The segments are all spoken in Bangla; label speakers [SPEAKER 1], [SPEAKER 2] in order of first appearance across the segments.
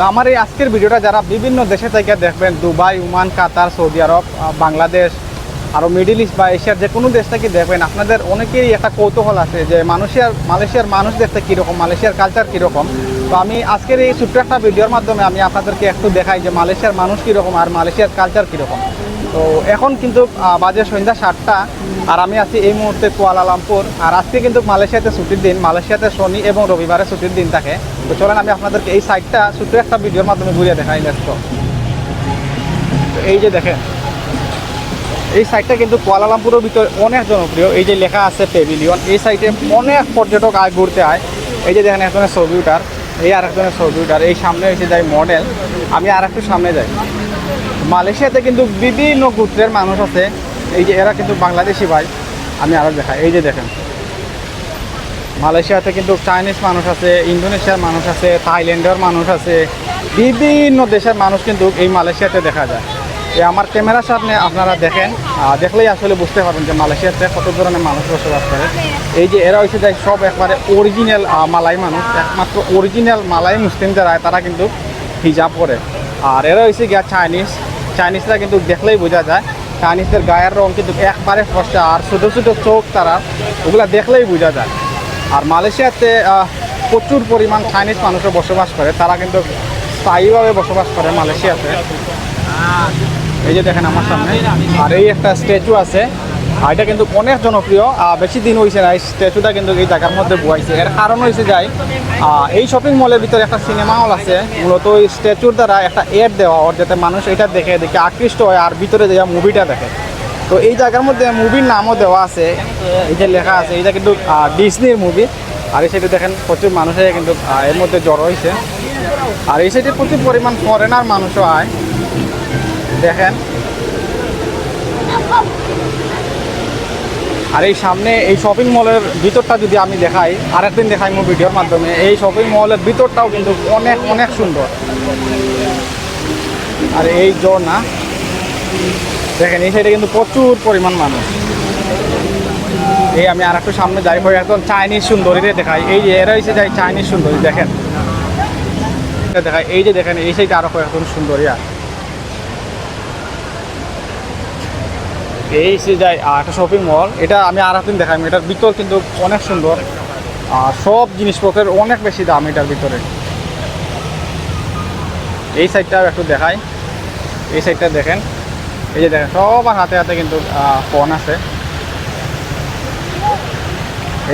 [SPEAKER 1] তো আমার এই আজকের ভিডিওটা যারা বিভিন্ন দেশে থেকে দেখবেন, Dubai, Oman, Qatar, Saudi Arab Bangladesh আরও মিডিল ইস্ট বা এশিয়ার যে কোনো দেশ থেকে দেখবেন, আপনাদের অনেকেরই একটা কৌতূহল আছে যে মালয়েশিয়ার মালয়েশিয়ার মানুষ দেখতে কীরকম, মালয়েশিয়ার কালচার কীরকম। তো আমি আজকের এই ছোট্ট একটা ভিডিওর মাধ্যমে আমি আপনাদেরকে একটু দেখাই যে মালয়েশিয়ার মানুষ কীরকম আর মালয়েশিয়ার কালচার কীরকম। তো এখন কিন্তু বাজে সন্ধ্যা সাতটা, আর আমি আছি এই মুহূর্তে কুয়ালালামপুর। আর আজকে কিন্তু মালয়েশিয়াতে ছুটির দিন, মালয়েশিয়াতে শনি এবং রবিবারে ছুটির দিন থাকে। তো চলেন, আমি আপনাদেরকে এই সাইডটা ছোট্ট একটা ভিডিওর মাধ্যমে ঘুরিয়ে দেখাই তো এই যে দেখেন, এই সাইডটা কিন্তু কুয়ালালামপুরের ভিতরে অনেক জনপ্রিয়। এই যে লেখা আছে পেভিলিয়ন এই সাইডে অনেক পর্যটক আয় ঘুরতে আয়। এই যে দেখেন, একজনের ছবি উঠার, এই আর একজনের ছবি উঠার, এই সামনে এসে যাই মডেল আমি আর একটু সামনে যাই। মালয়েশিয়াতে কিন্তু বিভিন্ন গোত্রের মানুষ আছে। এই যে এরা কিন্তু বাংলাদেশি ভাই। আমি আরও দেখাই। এই যে দেখেন। মালয়েশিয়াতে কিন্তু চাইনিজ মানুষ আছে, ইন্দোনেশিয়ার মানুষ আছে, থাইল্যান্ডের মানুষ আছে। বিভিন্ন দেশের মানুষ কিন্তু এই মালয়েশিয়াতে দেখা যায়। এই আমার ক্যামেরার সামনে আপনারা দেখেন। দেখলেই আসলে বুঝতে পারবেন যে মালয়েশিয়াতে কত ধরনের মানুষ বসবাস করে। এই যে এরা হচ্ছে যায় সব একবারে অরিজিনাল মালাই মানুষ। একমাত্র অরিজিনাল মালাই মুসলিম যারা তারা কিন্তু হিজাব করে। আর এরা হচ্ছে গিয়া চাইনিজ চাইনিজরা কিন্তু দেখলেই বোঝা যায়। চাইনিজদের গায়ের রং কিন্তু একবারে ফসা, আর ছোটো ছোটো চোখ তারা, ওগুলা দেখলেই বোঝা যায়। আর মালয়েশিয়াতে প্রচুর পরিমাণ চাইনিজ মানুষও বসবাস করে, তারা কিন্তু স্থায়ীভাবে বসবাস করে মালয়েশিয়াতে। এই যে দেখেন আমার সামনে, আর এই একটা স্ট্যাচু আছে এটা কিন্তু অনেক জনপ্রিয়। বেশি দিন হয়েছে না স্ট্যাচুটা কিন্তু এই জায়গার মধ্যে বয়াইছে। এর কারণ হয়েছে যাই এই শপিং মলের ভিতরে একটা সিনেমা হল আছে। মূলত ওই স্ট্যাচুর দ্বারা একটা এড দেওয়া ওর যাতে মানুষ এটা দেখে দেখে আকৃষ্ট হয় আর ভিতরে যে মুভিটা দেখে। তো এই জায়গার মধ্যে মুভির নামও দেওয়া আছে। এই যে লেখা আছে এটা কিন্তু ডিসনির মুভি আর এই সাইডে দেখেন, প্রচুর মানুষের কিন্তু এর মধ্যে জড়ো হয়েছে আর এই সাইডে প্রচুর পরিমাণ ফরেনার মানুষও আয়। দেখেন। আর এই সামনে এই শপিং মলের ভিতরটা যদি আমি দেখাই, আরেকদিন দেখাই মোৰ ভিডিওর মাধ্যমে, এই শপিং মলের ভিতরটাও কিন্তু অনেক অনেক সুন্দর। আর এই না, দেখেন, এই সাইডে কিন্তু প্রচুর পরিমাণ মানুষ। এই আমি আর একটু সামনে যাই, হয়ে একদম চাইনিজ সুন্দরীরে দেখাই। এই যে এরা এসে যাই চাইনিজ সুন্দরী, দেখেন। দেখাই এই যে দেখেন, এই সাইডে আরও কয়েকজন সুন্দরী আর এই সে আহ, একটা শপিং মল এটা আমি আর একদিন দেখাই এটার ভিতর কিন্তু অনেক সুন্দর। আর সব জিনিসপত্রের অনেক বেশি দাম এটার ভিতরে। এই সাইডটা একটু দেখাই। এই সাইডটা দেখেন। এই যে দেখেন সবার হাতে হাতে কিন্তু ফোন আছে।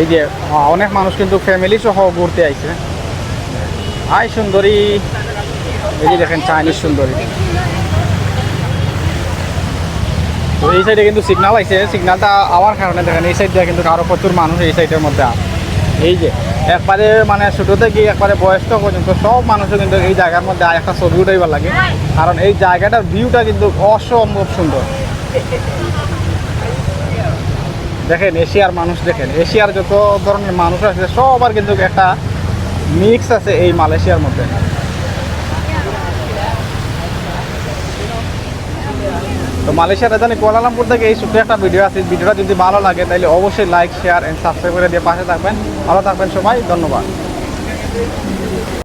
[SPEAKER 1] এই যে অনেক মানুষ কিন্তু ফ্যামিলি সহ ঘুরতে আইছে। আই সুন্দরী। এই যে দেখেন চাইনিজ সুন্দরী। তো এই সাইডে কিন্তু সিগনাল আইছে। সিগনালটা আওয়ার কারণে দেখেন, এই সাইড দিয়ে কিন্তু আরও প্রচুর মানুষ এই সাইডের মধ্যে আছে। এই যে, একবারে মানে ছোটো থেকে একবারে বয়স্ক পর্যন্ত সব মানুষও কিন্তু এই জায়গার মধ্যে একটা ছবি উঠাইবার লাগে। কারণ এই জায়গাটার ভিউটা কিন্তু অসম্ভব সুন্দর। দেখেন, এশিয়ার মানুষ দেখেন, এশিয়ার যত ধরনের মানুষ আছে, সবার কিন্তু একটা মিক্স আছে এই মালয়েশিয়ার মধ্যে। মালয়েশিয়ার রাজধানী কোয়ালালামপুর থেকে এই সূত্রে একটা ভিডিও আছে। ভিডিওটা যদি ভালো লাগে তাহলে অবশ্যই লাইক শেয়ার এন্ড সাবস্ক্রাইব করে দিয়ে পাশে থাকবেন। ভালো থাকবেন সবাই, ধন্যবাদ।